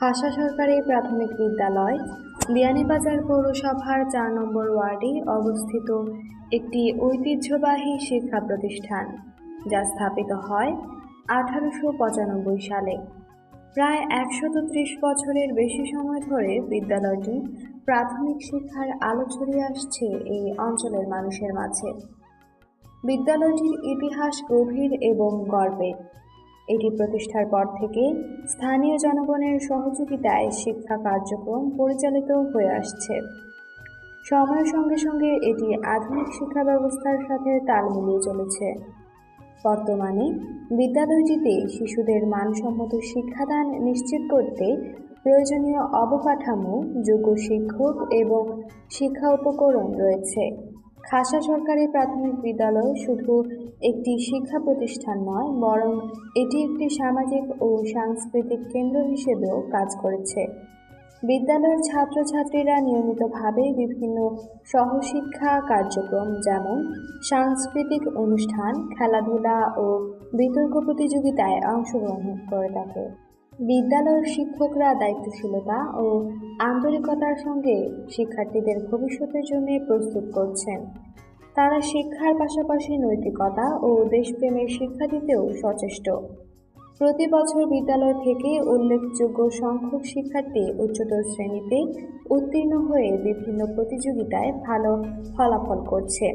হাসা সরকারি প্রাথমিক বিদ্যালয়, বিয়ানীবাজার পৌরসভার চার নম্বর ওয়ার্ডে অবস্থিত একটি ঐতিহ্যবাহী শিক্ষা প্রতিষ্ঠান, যা স্থাপিত হয় আঠারোশো পঁচানব্বই সালে। প্রায় একশত ত্রিশ বছরের বেশি সময় ধরে বিদ্যালয়টি প্রাথমিক শিক্ষার আলো ছড়িয়ে আসছে এই অঞ্চলের মানুষের মাঝে। বিদ্যালয়টির ইতিহাস গভীর এবং গর্বের এটি প্রতিষ্ঠার পর থেকে স্থানীয় জনগণের সহযোগিতায় শিক্ষা কার্যক্রম পরিচালিত হয়ে আসছে। সময়ের সঙ্গে সঙ্গে এটি আধুনিক শিক্ষা ব্যবস্থার সাথে তাল মিলিয়ে চলেছে। বর্তমানে বিদ্যালয়টিতে শিশুদের মানসম্মত শিক্ষাদান নিশ্চিত করতে প্রয়োজনীয় অবকাঠামো, যোগ্য শিক্ষক এবং শিক্ষা উপকরণ রয়েছে। খাসা সরকারি প্রাথমিক বিদ্যালয় শুধু একটি শিক্ষা প্রতিষ্ঠান নয়, বরং এটি একটি সামাজিক ও সাংস্কৃতিক কেন্দ্র হিসেবেও কাজ করেছে। বিদ্যালয়ের ছাত্রছাত্রীরা নিয়মিতভাবে বিভিন্ন সহশিক্ষা কার্যক্রম যেমন সাংস্কৃতিক অনুষ্ঠান, খেলাধুলা ও বিতর্ক প্রতিযোগিতায় অংশগ্রহণ করে থাকে। বিদ্যালয়ের শিক্ষকরা দায়িত্বশীলতা ও আন্তরিকতার সঙ্গে শিক্ষার্থীদের ভবিষ্যতের জন্য প্রস্তুত করছেন। তারা শিক্ষার পাশাপাশি নৈতিকতা ও দেশপ্রেমের শিক্ষা দিতেও সচেষ্ট। প্রতি বছর বিদ্যালয় থেকে উল্লেখযোগ্য সংখ্যক শিক্ষার্থী উচ্চতর শ্রেণীতে উত্তীর্ণ হয়ে বিভিন্ন প্রতিযোগিতায় ভালো ফলাফল করছে,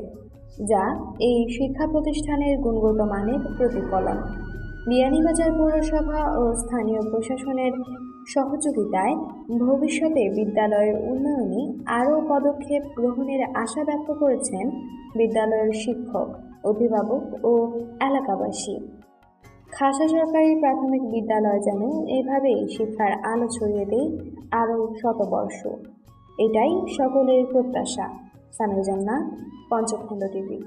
যা এই শিক্ষা প্রতিষ্ঠানের গুণগত মানের প্রতিফলন। বিয়ানীবাজার পৌরসভা ও স্থানীয় প্রশাসনের সহযোগিতায় ভবিষ্যতে বিদ্যালয়ের উন্নয়নে আরও পদক্ষেপ গ্রহণের আশা ব্যক্ত করেছেন বিদ্যালয়ের শিক্ষক, অভিভাবক ও এলাকাবাসী। খাসা সরকারি প্রাথমিক বিদ্যালয় যেন এভাবেই শিক্ষার আলো ছড়িয়ে দেয় আরও শতবর্ষ। এটাই সকলের প্রত্যাশা। সামিল পঞ্চখণ্ড টিভি।